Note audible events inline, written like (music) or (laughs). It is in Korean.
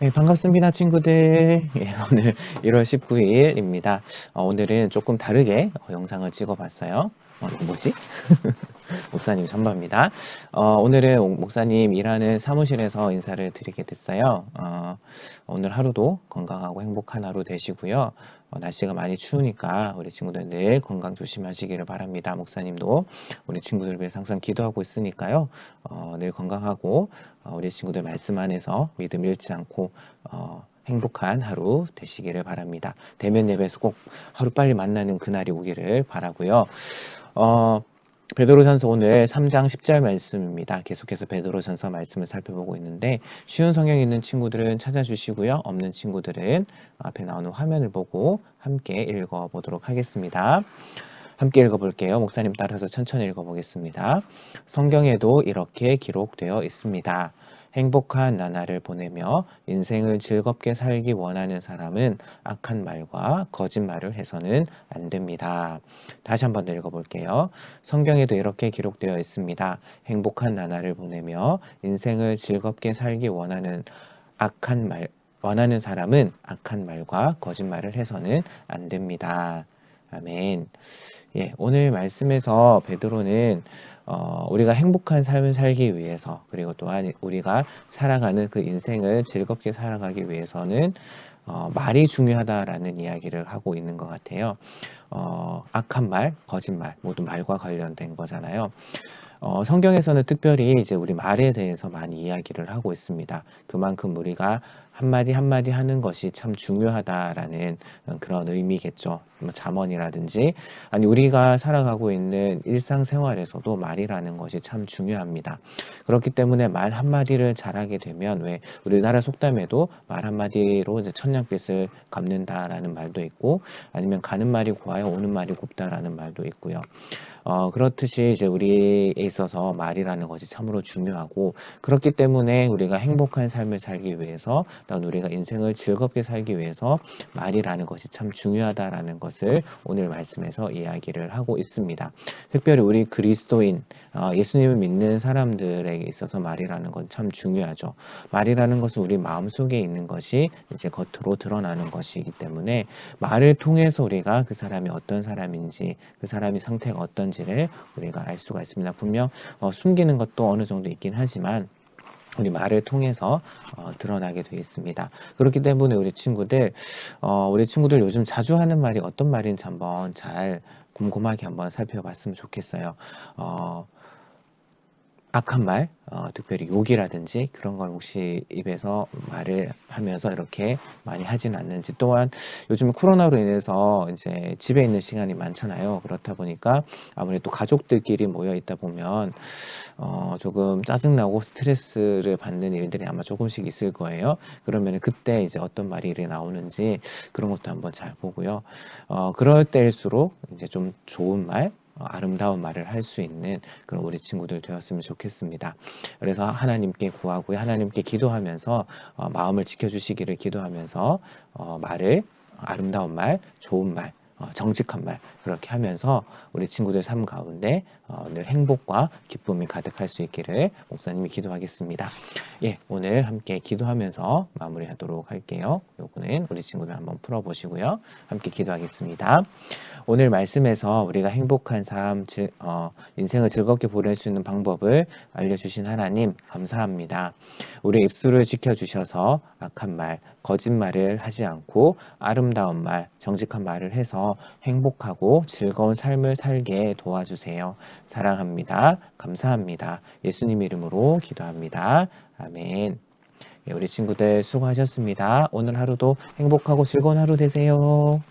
네, 반갑습니다, 친구들. (laughs) 예, 오늘 1월 19일입니다. 어, 오늘은 조금 다르게 어, 영상을 찍어봤어요. 어, 이거 뭐지? (laughs) 목사님 전부입니다. 어, 오늘은 오- 목사님 일하는 사무실에서 인사를 드리게 됐어요. 어, 오늘 하루도 건강하고 행복한 하루 되시고요. 어, 날씨가 많이 추우니까 우리 친구들 늘 건강 조심하시기를 바랍니다. 목사님도 우리 친구들 위해서 항상 기도하고 있으니까요. 어, 늘 건강하고 어, 우리 친구들 말씀 안에서 믿음 잃지 않고 어, 행복한 하루 되시기를 바랍니다. 대면 예배에서 꼭 하루 빨리 만나는 그날이 오기를 바라고요. 어, 베드로전서 오늘 3장 10절 말씀입니다. 계속해서 베드로전서 말씀을 살펴보고 있는데 쉬운 성경 있는 친구들은 찾아주시고요. 없는 친구들은 앞에 나오는 화면을 보고 함께 읽어보도록 하겠습니다. 함께 읽어볼게요. 목사님 따라서 천천히 읽어보겠습니다. 성경에도 이렇게 기록되어 있습니다. 행복한 나날을 보내며 인생을 즐겁게 살기 원하는 사람은 악한 말과 거짓말을 해서는 안 됩니다. 다시 한번 더 읽어볼게요. 성경에도 이렇게 기록되어 있습니다. 행복한 나날을 보내며 인생을 즐겁게 살기 원하는 악한 말, 원하는 사람은 악한 말과 거짓말을 해서는 안 됩니다. 아멘. 예, 오늘 말씀에서 베드로는 어, 우리가 행복한 삶을 살기 위해서 그리고 또한 우리가 살아가는 그 인생을 즐겁게 살아가기 위해서는 어, 말이 중요하다라는 이야기를 하고 있는 것 같아요. 어, 악한 말, 거짓말 모두 말과 관련된 거잖아요. 어, 성경에서는 특별히 이제 우리 말에 대해서 많이 이야기를 하고 있습니다. 그만큼 우리가 한마디 한마디 하는 것이 참 중요하다라는 그런 의미겠죠. 뭐 잠언이라든지 아니 우리가 살아가고 있는 일상생활에서도 말이라는 것이 참 중요합니다. 그렇기 때문에 말 한마디를 잘하게 되면 왜 우리나라 속담에도 말 한마디로 이제 천냥빚을 갚는다라는 말도 있고 아니면 가는 말이 고와요 오는 말이 곱다라는 말도 있고요. 어, 그렇듯이 이제 우리에 있어서 말이라는 것이 참으로 중요하고 그렇기 때문에 우리가 행복한 삶을 살기 위해서 또 우리가 인생을 즐겁게 살기 위해서 말이라는 것이 참 중요하다라는 것을 오늘 말씀에서 이야기를 하고 있습니다. 특별히 우리 그리스도인 어, 예수님을 믿는 사람들에게 있어서 말이라는 건 참 중요하죠. 말이라는 것은 우리 마음속에 있는 것이 이제 겉으로 드러나는 것이기 때문에 말을 통해서 우리가 그 사람이 어떤 사람인지 그 사람이 상태가 어떤지를 우리가 알 수가 있습니다. 분명 어, 숨기는 것도 어느 정도 있긴 하지만 우리 말을 통해서 어, 드러나게 되어 있습니다. 그렇기 때문에 우리 친구들, 어, 우리 친구들 요즘 자주 하는 말이 어떤 말인지 한번 잘 곰곰하게 한번 살펴봤으면 좋겠어요. 어, 악한 말, 어, 특별히 욕이라든지 그런 걸 혹시 입에서 말을 하면서 이렇게 많이 하진 않는지 또한 요즘 코로나로 인해서 이제 집에 있는 시간이 많잖아요. 그렇다 보니까 아무래도 가족들끼리 모여 있다 보면 어, 조금 짜증나고 스트레스를 받는 일들이 아마 조금씩 있을 거예요. 그러면 그때 이제 어떤 말이 나오는지 그런 것도 한번 잘 보고요. 어, 그럴 때일수록 이제 좀 좋은 말, 어, 아름다운 말을 할 수 있는 그런 우리 친구들 되었으면 좋겠습니다. 그래서 하나님께 구하고 하나님께 기도하면서 어, 마음을 지켜주시기를 기도하면서 어, 말을 아름다운 말, 좋은 말, 어, 정직한 말 그렇게 하면서 우리 친구들 삶 가운데 어, 늘 행복과 기쁨이 가득할 수 있기를 목사님이 기도하겠습니다. 예, 오늘 함께 기도하면서 마무리하도록 할게요. 요거는 우리 친구들 한번 풀어보시고요. 함께 기도하겠습니다. 오늘 말씀에서 우리가 행복한 삶, 즉, 어, 인생을 즐겁게 보낼 수 있는 방법을 알려주신 하나님 감사합니다. 우리 입술을 지켜주셔서 악한 말, 거짓말을 하지 않고 아름다운 말, 정직한 말을 해서 행복하고 즐거운 삶을 살게 도와주세요. 사랑합니다. 감사합니다. 예수님 이름으로 기도합니다. 아멘. 예, 우리 친구들 수고하셨습니다. 오늘 하루도 행복하고 즐거운 하루 되세요.